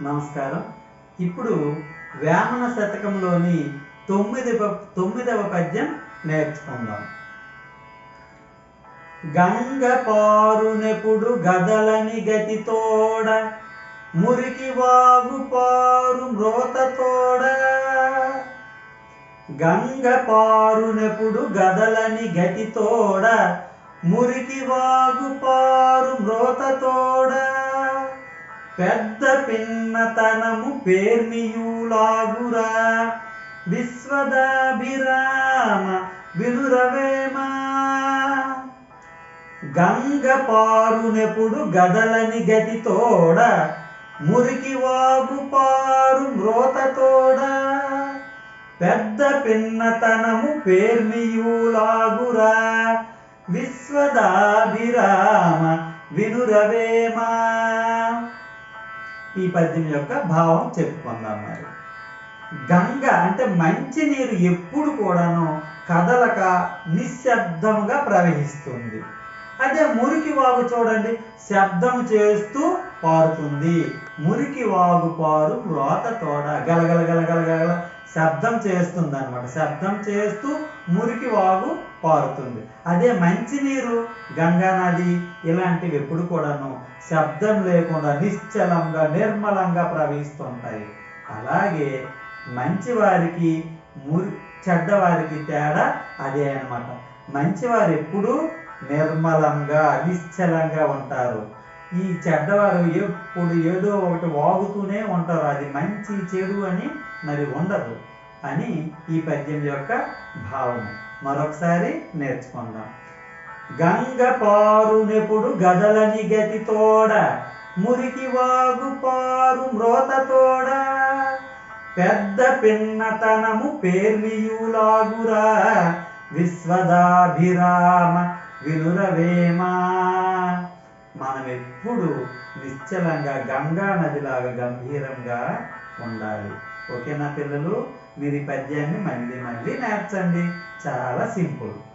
నమస్కారం. ఇప్పుడు వేమన శతకంలోని తొమ్మిది తొమ్మిదవ పద్యం నేర్చుకుందాం. గంగ పారునెప్పుడు గదలని గతితోడ మురికి వాగు పారు మ్రోత తోడ. గంగ పారునెప్పుడు గదలని గతితోడ మురికి వాగు పారు మ్రోత తోడ. పెద్ద పిన్నతనము పేర్మియులాగురా విశ్వదాభిరామ వినురవేమా గంగ పారునెప్పుడు గదలని గతితోడ మురికి వాగు పారు మ్రోతతోడ పెద్ద పిన్నతనము పేర్మియులాగురా విశ్వదాభిరామ వినురవేమా ఈ పద్యం యొక్క భావం చెప్పుకుందాం మరి. గంగ అంటే మంచినీరు ఎప్పుడు కూడాను కదలక నిశ్శబ్దంగా ప్రవహిస్తుంది. అదే మురికి వాగు చూడండి శబ్దం చేస్తూ పారుతుంది. మురికి వాగు పారు రోత తోడ గలగల గలగల గలగల శబ్దం చేస్తుంది అనమాట శబ్దం చేస్తూ మురికి వాగు పారుతుంది. అదే మంచినీరు గంగా నది ఇలాంటివి ఎప్పుడు కూడాను శబ్దం లేకుండా నిశ్చలంగా నిర్మలంగా ప్రవహిస్తుంటాయి. అలాగే మంచివారికి మురి చెడ్డవారికి తేడా అదే అన్నమాట. మంచివారు ఎప్పుడూ నిర్మలంగా నిశ్చలంగా ఉంటారు. ఈ చెడ్డవారు ఎప్పుడు ఏదో ఒకటి వాగుతూనే ఉంటారు. అది మంచి చెడు అని మరి ఉండదు అని ఈ పద్యం యొక్క భావం మరొకసారి నేర్చుకుందాం. గంగ పారునెప్పుడు గదలని గతి తోడ మురికి వాగు పారు మ్రోత తోడ. పెద్ద పిన్నతనము పేర్మియులాగురా విశ్వదాభిరామ వినురవేమా? ఎప్పుడు నిశ్చలంగా గంగా నదిలాగా గంభీరంగా ఉండాలి. ఓకేనా పిల్లలు? మీరు ఈ పద్యాన్ని మళ్ళీ మళ్ళీ నేర్చండి. చాలా సింపుల్.